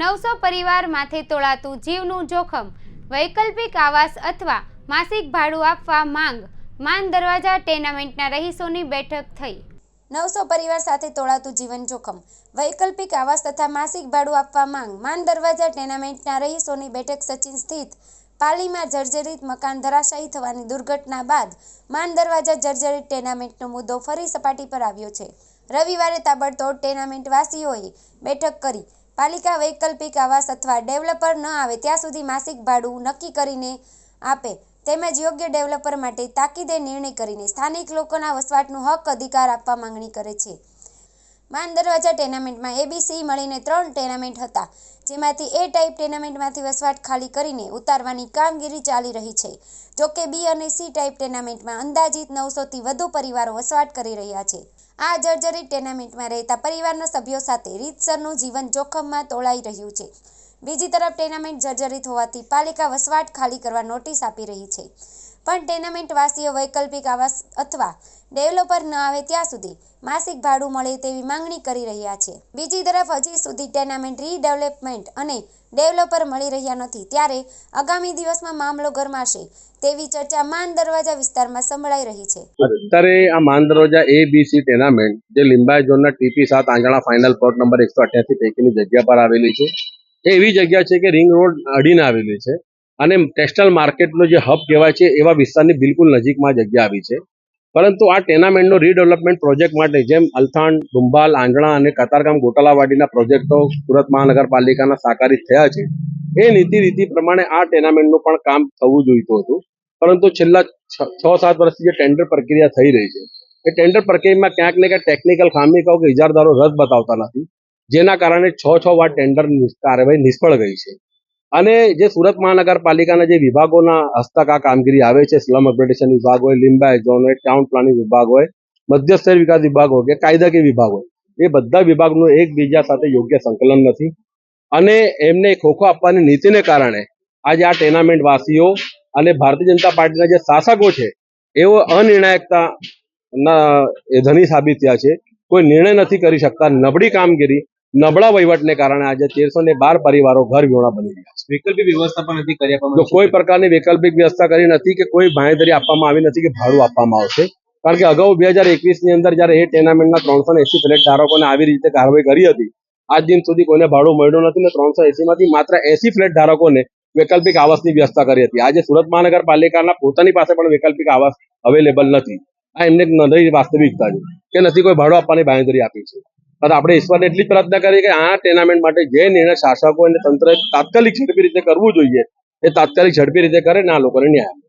નવસો પરિવાર માથે તોળાતું જીવનું જોખમ, વૈકલ્પિક આવાસ અથવા માસિક ભાડું આપવા માંગ, માન દરવાજા ટેનામેન્ટના રહીશોની બેઠક થઈ. નવસો પરિવાર સાથે તોળાતું જીવન જોખમ, વૈકલ્પિક આવાસ તથા માસિક ભાડું આપવા માંગ, માન દરવાજા ટેનામેન્ટના રહીશોની બેઠક સચિન સ્થિત. પાલીમાં જર્જરિત મકાન ધરાશાયી થવાની દુર્ઘટના બાદ માન દરવાજા જર્જરિત ટેનામેન્ટનો મુદ્દો ફરી સપાટી પર આવ્યો છે. રવિવારે તાબડતોડ ટેનામેન્ટ વાસીઓએ બેઠક કરી પાલિકા વૈકલ્પિક આવાસ અથવા ડેવલપર ન આવે ત્યાં સુધી માસિક ભાડું નક્કી કરીને આપે તેમજ યોગ્ય ડેવલપર માટે તાકીદે નિર્ણય કરીને સ્થાનિક લોકોના વસવાટનું હક અધિકાર આપવા માંગણી કરે છે. માન દરવાજા ટેનામેન્ટમાં એબીસી મળીને ત્રણ ટેનામેન્ટ હતા, જેમાંથી એ ટાઈપ ટેનામેન્ટમાંથી વસવાટ ખાલી કરીને ઉતારવાની કામગીરી ચાલી રહી છે, જોકે બી અને સી ટાઈપ ટેનામેન્ટમાં અંદાજિત નવસોથી વધુ પરિવારો વસવાટ કરી રહ્યા છે. આ જર્જરિત ટેનામેન્ટમાં રહેતા પરિવારના સભ્યો સાથે રીતસરનું જીવન જોખમમાં તોળાઈ રહ્યું છે. બીજી તરફ ટેનામેન્ટ જર્જરિત હોવાથી પાલિકા વસવાટ ખાલી કરવા નોટિસ આપી રહી છે. પણ ટેનામેન્ટવાસીઓ વૈકલ્પિક આવાસ અથવા ડેવલપર ન આવે ત્યાં સુધી માસિક ભાડું મળે તેવી માંગણી કરી રહ્યા છે. બીજી તરફ હજી સુધી ટેનામેન્ટ રીડેવલપમેન્ટ અને ડેવલપર મળી રહ્યા નથી. ત્યારે આગામી દિવસમાં મામલો ગરમાશે તેવી ચર્ચા માન દરવાજા વિસ્તારમાં સંભળાઈ રહી છે. અત્યારે આ માન દરવાજા એ બી સી ટેનામેન્ટ જે લિંબાયત ઝોનના ટીપી સાત આંજણા ફાઇનલ પ્લોટ નંબર એકસો અઠ્યાસી પૈકીની જગ્યા પર આવેલી છે. એ એવી જગ્યા છે કે રિંગ રોડ અડીને આવેલી છે અને ટેક્સટાઇલ માર્કેટનો જે હબ કહેવાય છે એવા વિસ્તારની બિલકુલ નજીકમાં જગ્યા આવી છે. પરંતુ આ ટેનામેન્ટનો રીડેવલપમેન્ટ પ્રોજેક્ટ માટે જેમ અલથાણ ડુંભાલ આંજણા અને કતારગામ ગોટાલાવાડીના પ્રોજેક્ટો સુરત મહાનગરપાલિકાના સાકારિત થયા છે, એ નીતિ રીતિ પ્રમાણે આ ટેનામેન્ટનું પણ કામ થવું જોઈતું હતું. પરંતુ છેલ્લા છ સાત વર્ષથી જે ટેન્ડર પ્રક્રિયા થઈ રહી છે, એ ટેન્ડર પ્રક્રિયામાં ક્યાંક ને ક્યાંક ટેકનિકલ ખામી કહો કે ઇજારદારો રદ બતાવતા નથી, જેના કારણે છ છ વાર ટેન્ડર કાર્યવાહી નિષ્ફળ ગઈ છે. અને જે સુરત મહાનગરપાલિકાના જે વિભાગોના હસ્તક આ કામગીરી આવે છે, સ્લમ અપડેટેશન વિભાગ હોય, લિંબાયત ઝોન હોય, ટાઉન પ્લાનિંગ વિભાગ હોય મધ્યસ્થર વિકાસ વિભાગ હોય કે કાયદાકીય વિભાગ હોય, એ બધા વિભાગનું એકબીજા સાથે યોગ્ય સંકલન નથી. અને એમને ખોખો આપવાની નીતિને કારણે આજે આ ટેનામેન્ટ વાસીઓ અને ભારતીય જનતા પાર્ટીના જે શાસકો છે, એઓ અનિર્ણાયકતા ધની સાબિત થયા છે. કોઈ નિર્ણય નથી કરી શકતા. નબળી કામગીરી નબળા વહીવટને કારણે આજે તેરસો ને બાર પરિવારો ઘર વિહોણા બની ગયા છે. વૈકલ્પિક વ્યવસ્થા પણ નથી કરી કોઈ પ્રકારની વૈકલ્પિક વ્યવસ્થા કરી નથી કે કોઈ બાંહેધરી આપવામાં આવી નથી કે ભાડું આપવામાં આવશે. કારણ કે અગાઉ બે હજાર એકવીસની અંદર જ્યારે એ ટેનામેન્ટના ત્રણસો એસી ફ્લેટ ધારકોને આવી રીતે કાર્યવાહી કરી હતી આજ દિન સુધી કોઈને ભાડું મળ્યું નથી ને ત્રણસો એસીમાંથી માત્ર એસી ફ્લેટ ધારકોને વૈકલ્પિક આવાસની વ્યવસ્થા કરી હતી. આજે સુરત મહાનગરપાલિકાના પોતાની પાસે પણ વૈકલ્પિક આવાસ અવેલેબલ નથી. આ એમને એક નરી વાસ્તવિકતા છે કે નથી કોઈ ભાડું આપવાની બાંયધરી આપી છે. અને આપણે ઈશ્વરને એટલી પ્રાર્થના કરીએ કે આ ટેનામેન્ટ માટે જે નિર્ણય શાસકો અને તંત્ર તાત્કાલિક ઝડપી રીતે કરવું જોઈએ, એ તાત્કાલિક ઝડપી રીતે કરે ને આ લોકોને ન્યાય.